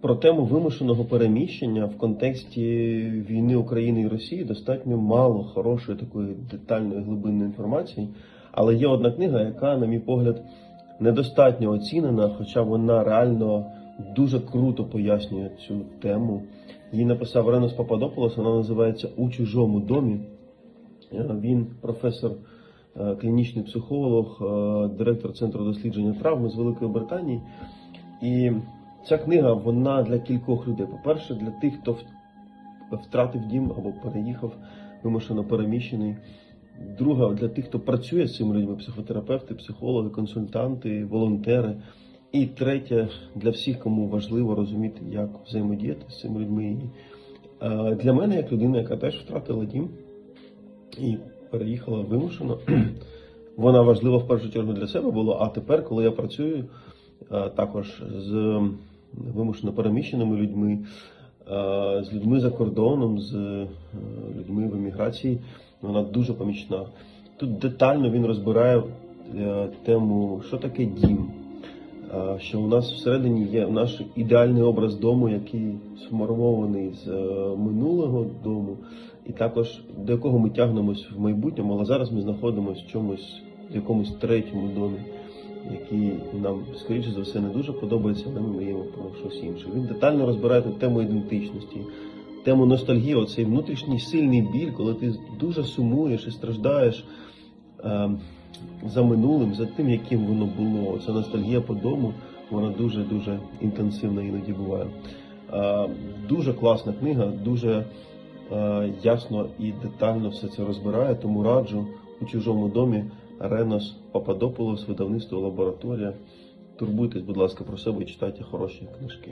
Про тему вимушеного переміщення в контексті війни України і Росії достатньо мало хорошої такої детальної глибинної інформації. Але є одна книга, яка, на мій погляд, недостатньо оцінена, хоча вона реально дуже круто пояснює цю тему. Її написав Ренос Пападополос, вона називається У чужому домі. Е, Він професор, е, клінічний психолог, е, директор Центру дослідження травми з Великої Британії. І ця книга вона для кількох людей. По-перше, для тих, хто втратив дім або переїхав, вимушено переміщений. Друга для тих, хто працює з цими людьми, психотерапевти, психологи, консультанти, волонтери. І третє для всіх, кому важливо розуміти, як взаємодіяти з цими людьми. Е, Для мене, як людина, яка теж втратила дім і переїхала вимушено, вона важлива в першу чергу для себе була. А тепер, коли я працюю е, також з вимушено переміщеними людьми, е, з людьми за кордоном, з е, людьми в еміграції, вона дуже помічна. Тут детально він розбирає е, тему, що таке дім. Що у нас всередині є наш ідеальний образ дому, який сформований з минулого дому, і також до якого ми тягнемось в майбутньому, але зараз ми знаходимося в чомусь, в якомусь третьому домі, який нам, скоріше за все, не дуже подобається, але ми мріємо про щось інше. Він детально розбирає тут тему ідентичності, тему ностальгії, оцей внутрішній сильний біль, коли ти дуже сумуєш і страждаєш е, за минулим, за тим, яким воно було. Ця ностальгія по дому, вона дуже-дуже інтенсивна іноді буває. Е, дуже класна книга, дуже е, ясно і детально все це розбирає, тому раджу у чужому домі Ренос Пападополос, видавництво лабораторія. Турбуйтесь, будь ласка, про себе і читайте хороші книжки.